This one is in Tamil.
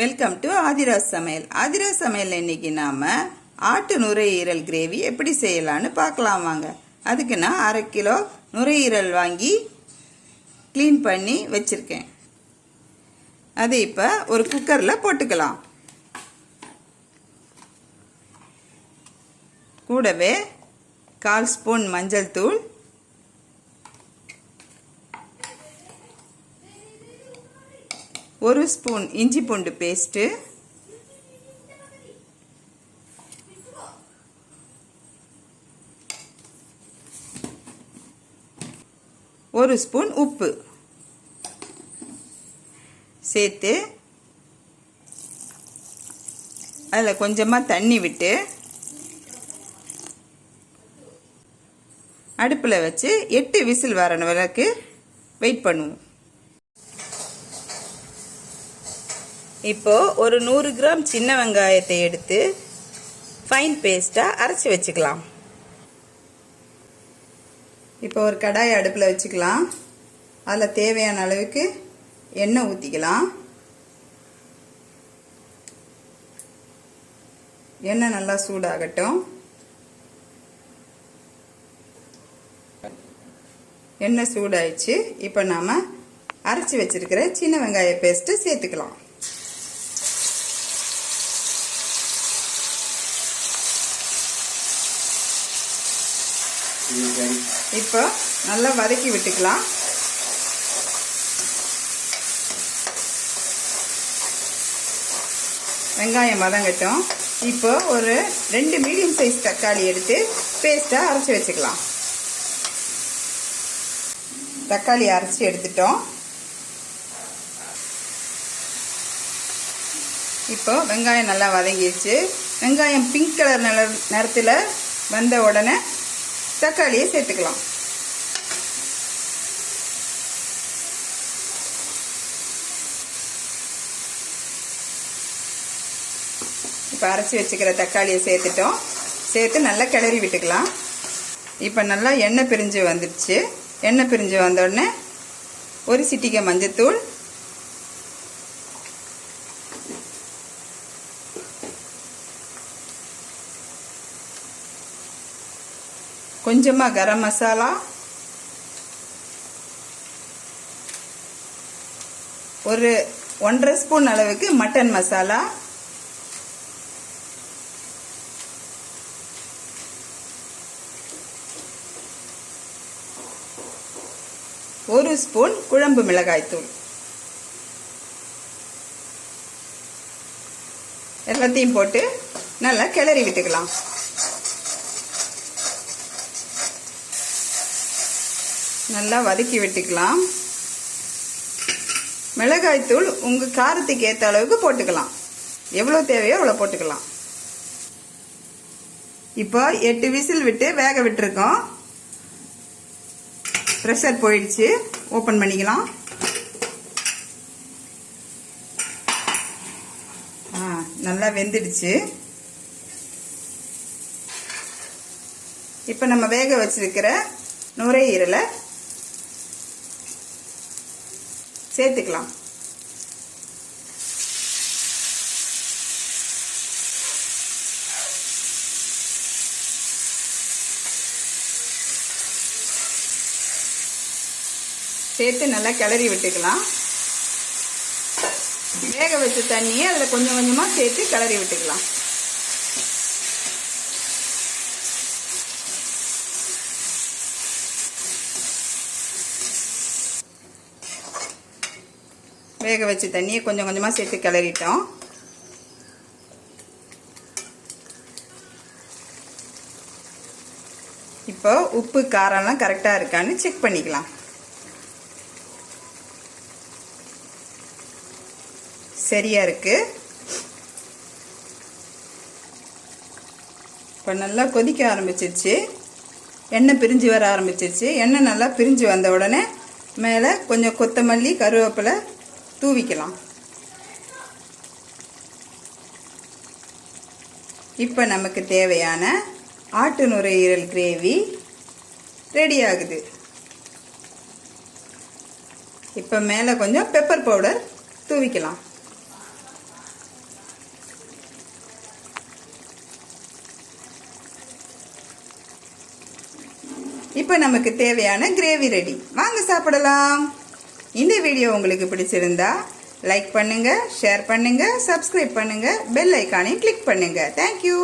வெல்கம் டு ஆதிராஜ் சமையல் ஆதிராஜ் சமையல் இன்னைக்கு நாம ஆட்டு நுரையீரல் கிரேவி எப்படி செய்யலான்னு பார்க்கலாம் வாங்க. அதுக்கு நான் அரை கிலோ நுரையீரல் வாங்கி க்ளீன் பண்ணி வச்சுருக்கேன். அது இப்போ ஒரு குக்கரில் போட்டுக்கலாம். கூடவே கால் ஸ்பூன் மஞ்சள் தூள் ஒரு ஸ்பூன் இஞ்சி பூண்டு பேஸ்ட்டு. ஒரு ஸ்பூன் உப்பு. சேர்த்து அதில் கொஞ்சமாக தண்ணி விட்டு அடுப்பில் வச்சு எட்டு விசில் வர விளக்கு வெயிட் பண்ணுவோம். இப்போது ஒரு நூறு கிராம் சின்ன வெங்காயத்தை எடுத்து ஃபைன் பேஸ்ட்டாக அரைச்சி வச்சுக்கலாம். இப்போ ஒரு கடாய் அடுப்பில் வச்சுக்கலாம். அதில் தேவையான அளவுக்கு எண்ணெய் ஊற்றிக்கலாம் எண்ணெய் நல்லா சூடாகட்டும். எண்ணெய் சூடாயிடுச்சு. இப்போ நாம் அரைச்சி வச்சுருக்கிற சின்ன வெங்காய பேஸ்ட்டு சேர்த்துக்கலாம். இப்போ நல்லா வதக்கி விட்டுக்கலாம். வெங்காயம் வதங்கட்டும். இப்போ ஒரு ரெண்டு மீடியம் சைஸ் தக்காளி எடுத்து பேஸ்ட்டாக அரைச்சி வச்சுக்கலாம். தக்காளி அரைச்சி எடுத்துட்டோம். இப்போ வெங்காயம் நல்லா வதங்கிடுச்சு வெங்காயம் பிங்க் கலர் நிற நிறத்தில் வந்த உடனே தக்காளியை சேர்த்துக்கலாம். இப்போ அரைச்சி வச்சுக்கிற தக்காளியை சேர்த்துட்டோம். சேர்த்து நல்லா கிளறி விட்டுக்கலாம். இப்போ நல்லா எண்ணெய் பிரிஞ்சு வந்துடுச்சு. எண்ணெய் பிரிஞ்சு வந்தோடனே ஒரு சிட்டிகை மஞ்சத்தூள் கொஞ்சமாக கரம் மசாலா ஒரு ஒன்றரை ஸ்பூன் அளவுக்கு மட்டன் மசாலா ஒரு ஸ்பூன் குழம்பு மிளகாய்த்தூள் எல்லாத்தையும் போட்டு நல்லா கிளறி விட்டுக்கலாம். நல்லா வதக்கி விட்டுக்கலாம். மிளகாய்த்தூள் உங்கள் காரத்துக்கு ஏற்ற அளவுக்கு போட்டுக்கலாம். எவ்வளோ தேவையோ அவ்வளோ போட்டுக்கலாம். இப்போ எட்டு விசில் விட்டு வேக விட்டுருக்கோம். ப்ரெஷர் போயிடுச்சு. ஓப்பன் பண்ணிக்கலாம். ஆ நல்லா வெந்துடுச்சு. இப்போ நம்ம வேக வச்சிருக்கிற நுரையீரலை சேர்த்துக்கலாம். சேர்த்து நல்லா கிளறி விட்டுக்கலாம். வேக வச்ச தண்ணியை அதில் கொஞ்சம் கொஞ்சமாக சேர்த்து கிளறி விட்டுக்கலாம். வேக வச்ச தண்ணியை கொஞ்சம் கொஞ்சமாக சேர்த்து கிளறிட்டோம். இப்போ உப்பு காரம்லாம் கரெக்டாக இருக்கான்னு செக் பண்ணிக்கலாம். சரியா இருக்கு. இப்போ நல்லா கொதிக்க ஆரம்பிச்சிருச்சு. எண்ணெய் பிரிஞ்சு வர ஆரம்பிச்சிருச்சு. எண்ணெய் நல்லா பிரிஞ்சு வந்த உடனே மேலே கொஞ்சம் கொத்தமல்லி கருவேப்பிலை தூவிக்கலாம். இப்போ நமக்கு தேவையான ஆட்டு நுரையீரல் கிரேவி ரெடி ஆகுது இப்போ மேலே கொஞ்சம் பெப்பர் பவுடர் தூவிக்கலாம். இப்போ நமக்கு தேவையான கிரேவி ரெடி. வாங்க சாப்பிடலாம். இந்த வீடியோ உங்களுக்கு பிடிச்சிருந்தா லைக் பண்ணுங்க ஷேர் பண்ணுங்க சப்ஸ்கிரைப் பண்ணுங்க பெல் ஐக்கானையும் கிளிக் பண்ணுங்க. தேங்க்யூ